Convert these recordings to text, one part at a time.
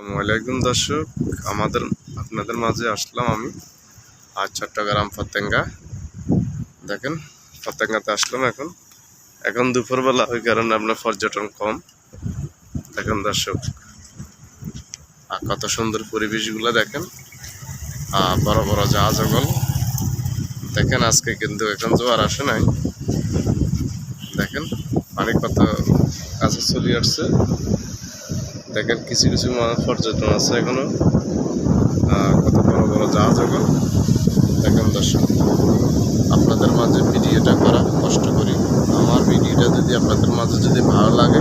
আসসালামাইকুম দর্শক। আমাদের, আপনাদের মাঝে আসলাম আমি আর চট্টগ্রাম ফতেঙ্গা। দেখেন, ফতেঙ্গাতে আসলাম এখন। এখন দুপুরবেলা, ওই কারণে আপনার পর্যটন কম। দেখেন দর্শক আর কত সুন্দর পরিবেশগুলো দেখেন। আর বড় বড় জাহাজ ওগল দেখেন, আজকে কিন্তু এখন জোয়ার আসে নাই। দেখেন অনেক কত কাছে চলে আসছে। দেখেন কিছু কিছু মা- পর্যটন আছে এখনও। কত বড় বড় জাহাজ এখন দেখেন দর্শক, আপনাদের মাঝে ভিডিওটা করা কষ্ট করি। আমার ভিডিওটা যদি আপনাদের মাঝে যদি ভালো লাগে,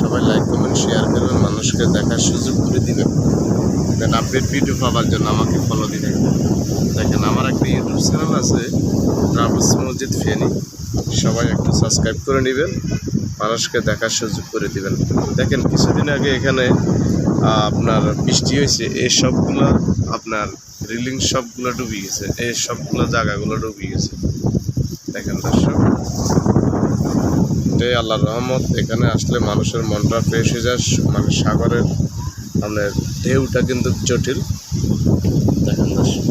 সবাই লাইক কমেন্ট শেয়ার করবেন, মানুষকে দেখার সুযোগ করে দিবেন। দেন আপডেট ভিডিও পাওয়ার জন্য আমাকে ফলো দিয়ে রাখবেন দেখেন আমার একটা ইউটিউব চ্যানেল আছে ট্রাভেলস মসজিদ ফেনি সবাই একটু সাবস্ক্রাইব করে নেবেন মানুষকে দেখার সুযোগ করে দিবেন। দেখেন, কিছুদিন আগে এখানে আপনার বৃষ্টি হয়েছে, এই সবগুলো আপনার রিলিং সবগুলো ডুবে গেছে, এই সবগুলো জায়গাগুলো ডুবে গেছে। দেখেন দর্শক, এটাই আল্লাহর রহমত, এখানে আসলে মানুষের মনটা ফ্রেশ হয়ে যায় মানে সাগরের মানে ঢেউটা কিন্তু জটিল। দেখেন দর্শক,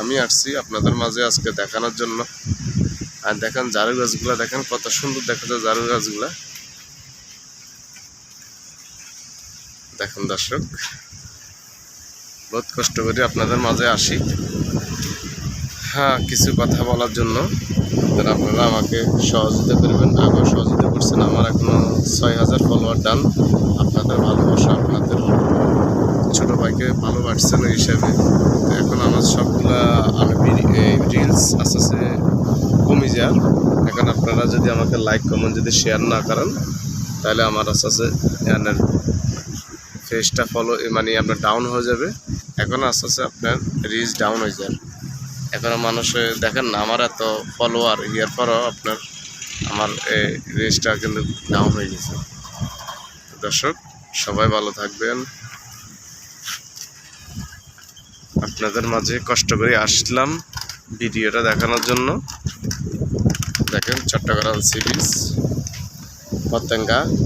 আমি আসছি আপনাদের মাঝে আজকে দেখানোর জন্য। আর দেখেন জারু গাছগুলা দেখেন, কত সুন্দর দেখা যায় জারু গাছগুলা। দেখেন দর্শক, বহুত কষ্ট করে আপনাদের মাঝে আসি। হ্যাঁ কিছু কথা বলার জন্য। আপনারা আমাকে সহযোগিতা করবেন। আগেও সহযোগিতা করছেন আমার এখনও ছয় হাজার ফলোয়ার ডান। আপনাদের ভালোবাসা, আপনাদের ছোট ভাইকে ভালোবাসছেন হিসাবে। এখন আমার সবগুলা আমি রিলস আস্তে আস্তে কমে এখন আপনারা যদি আমাকে লাইক কমেন্ট যদি শেয়ার না করেন, তাহলে আমার আস্তে আস্তে এনার ফেসটা ফলো মানে আপনার ডাউন হয়ে যাবে। এখন আস্তে আস্তে আপনার রিচ ডাউন হয়ে যায় এখন মানুষে দেখেন না, আমার এত ফলোয়ার ইয়ার পরও আপনার আমার এই রিচটা কিন্তু ডাউন হয়ে গেছে। দর্শক, সবাই ভালো থাকবেন। আপনাদের মাঝে কষ্ট করে আসলাম ভিডিওটা দেখানোর জন্য। দেখেন চট্টগ্রাম সি বিচ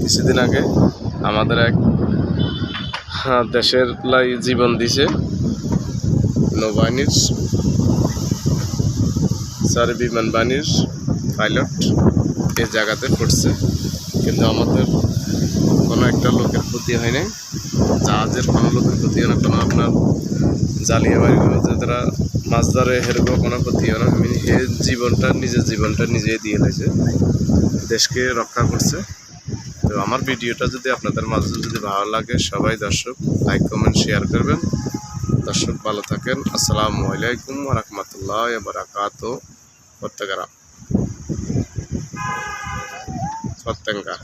কিছুদিন আগে আমাদের এক হ্যাঁ, দেশের লাই জীবন দিছে নৌবাহিনীর সরি বিমান বাহিনীর পাইলট এই জায়গাতে পড়ছে। কিন্তু আমাদের কোনো একটা লোকের ক্ষতি হয় নাই। জাহাজের কোনো লোকের ক্ষতি হয় না কোনো আপনার জ্বালিয়ে বাড়িগুলোতে তারা মাছ ধরে এরকম কোনো ক্ষতি হয় না হে জীবনটা নিজের জীবনটা নিজেই দিয়ে দিয়েছে। দেশকে রক্ষা করছে। তো আমার ভিডিওটা যদি আপনাদের মাঝে যদি ভালো লাগে, সবাই দর্শক লাইক কমেন্ট শেয়ার করবেন। দর্শক, ভালো থাকেন। আসসালামু আলাইকুম রহমতুল্লাহ বারাকাত পত্তগ্রাম পত্তঙ্গা